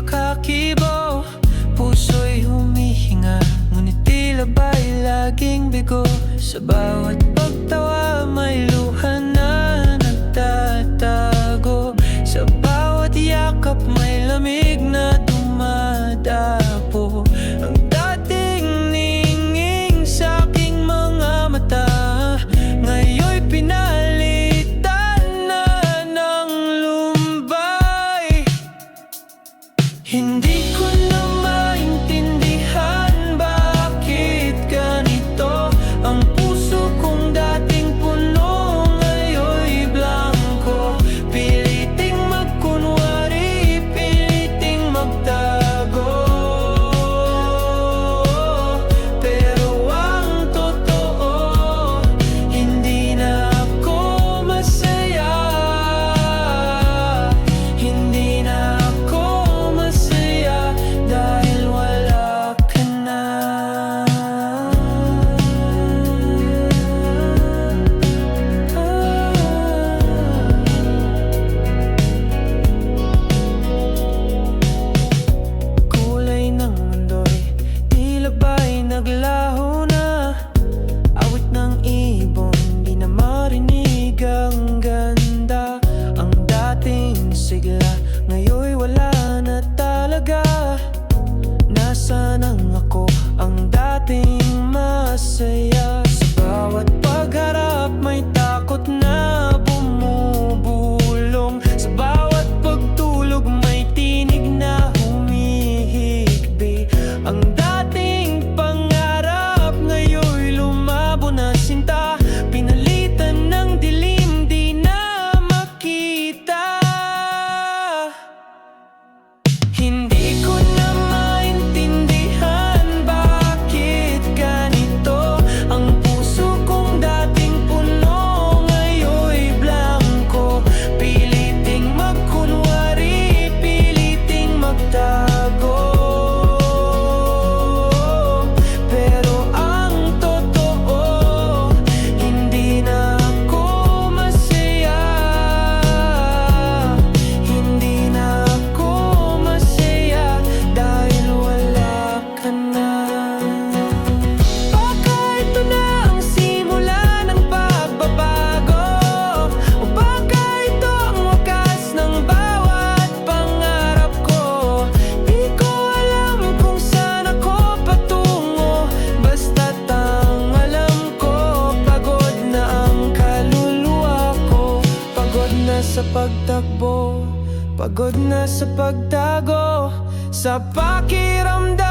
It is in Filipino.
makakibo. Puso'y humihinga Ngunit tila ba'y laging bigo Sa bawat sa pagtakbo Pagod na sa pagtago Sa pakiramdam